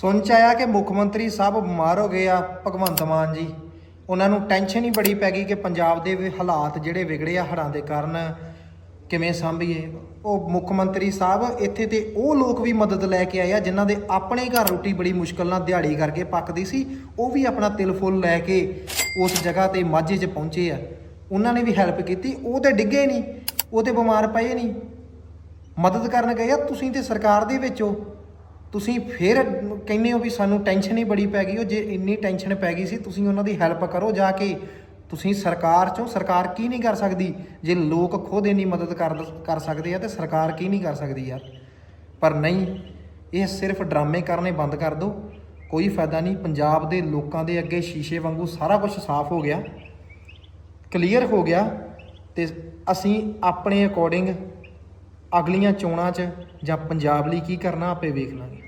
ਸੁਣ ਚ ਆਇਆ ਕਿ ਮੁੱਖ ਮੰਤਰੀ ਸਾਹਿਬ ਬਿਮਾਰ ਹੋ ਗਏ ਆ, ਭਗਵੰਤ ਮਾਨ ਜੀ। ਉਹਨਾਂ ਨੂੰ ਟੈਨਸ਼ਨ ਹੀ ਬੜੀ ਪੈ ਗਈ ਕਿ ਪੰਜਾਬ ਦੇ ਹਾਲਾਤ ਜਿਹੜੇ ਵਿਗੜੇ ਆ ਹੜ੍ਹਾਂ ਦੇ ਕਾਰਨ, ਕਿਵੇਂ ਸੰਭੀਏ। ਉਹ ਮੁੱਖ ਮੰਤਰੀ ਸਾਹਿਬ ਇੱਥੇ ਤੇ ਉਹ ਲੋਕ ਵੀ ਮਦਦ ਲੈ ਕੇ ਆਏ ਆ, ਜਿਨ੍ਹਾਂ ਦੇ ਆਪਣੇ ਘਰ ਰੋਟੀ ਬੜੀ ਮੁਸ਼ਕਲ ਨਾਲ ਦਿਹਾੜੀ ਕਰਕੇ ਪੱਕਦੀ ਸੀ। ਉਹ ਵੀ ਆਪਣਾ ਤਿਲ ਫੁੱਲ ਲੈ ਕੇ ਉਸ ਜਗ੍ਹਾ ਤੇ ਮਾਝੇ 'ਚ ਪਹੁੰਚੇ ਆ। ਉਹਨਾਂ ਨੇ ਵੀ ਹੈਲਪ ਕੀਤੀ। ਉਹ ਤੇ ਡਿੱਗੇ ਨਹੀਂ। ਉਹ ਤੇ ਬਿਮਾਰ ਪਏ ਨਹੀਂ। ਮਦਦ ਕਰਨ ਗਏ ਆ। ਤੁਸੀਂ ਤੇ ਸਰਕਾਰ ਦੇ ਵਿੱਚ ਹੋ। ਤੁਸੀਂ ਫਿਰ ਕਹਿੰਦੇ ਹੋ ਵੀ ਸਾਨੂੰ ਟੈਨਸ਼ਨ ਹੀ ਬੜੀ ਪੈ ਗਈ, ਉਹ ਜੇ ਇੰਨੀ ਟੈਨਸ਼ਨ ਪੈ ਗਈ ਸੀ, ਤੁਸੀਂ ਉਹਨਾਂ ਦੀ ਹੈਲਪ ਕਰੋ ਜਾ ਕੇ। ਤੁਸੀਂ ਸਰਕਾਰ ਚੋਂ, ਸਰਕਾਰ ਕੀ ਨਹੀਂ ਕਰ ਸਕਦੀ? ਜੇ ਲੋਕ ਖੁਦ ਇੰਨੀ ਮਦਦ ਕਰ ਕਰ ਸਕਦੇ ਆ ਤੇ ਸਰਕਾਰ ਕੀ ਨਹੀਂ ਕਰ ਸਕਦੀ ਯਾਰ? ਪਰ ਨਹੀਂ, ਇਹ ਸਿਰਫ ਡਰਾਮੇ ਕਰਨੇ ਬੰਦ ਕਰ ਦਿਓ। ਕੋਈ ਫਾਇਦਾ ਨਹੀਂ, ਪੰਜਾਬ ਦੇ ਲੋਕਾਂ ਦੇ ਅੱਗੇ ਸ਼ੀਸ਼ੇ ਵਾਂਗੂ ਸਾਰਾ ਕੁਝ ਸਾਫ਼ ਹੋ ਗਿਆ। ਕਲੀਅਰ ਹੋ ਗਿਆ ਤੇ ਅਸੀਂ ਆਪਣੇ ਅਕੋਰਡਿੰਗ ਅਗਲੀਆਂ ਚੋਣਾਂ 'ਚ ਜਾਂ ਪੰਜਾਬ ਲਈ ਕੀ ਕਰਨਾ ਆਪੇ ਵੇਖ ਲਾਂਗੇ।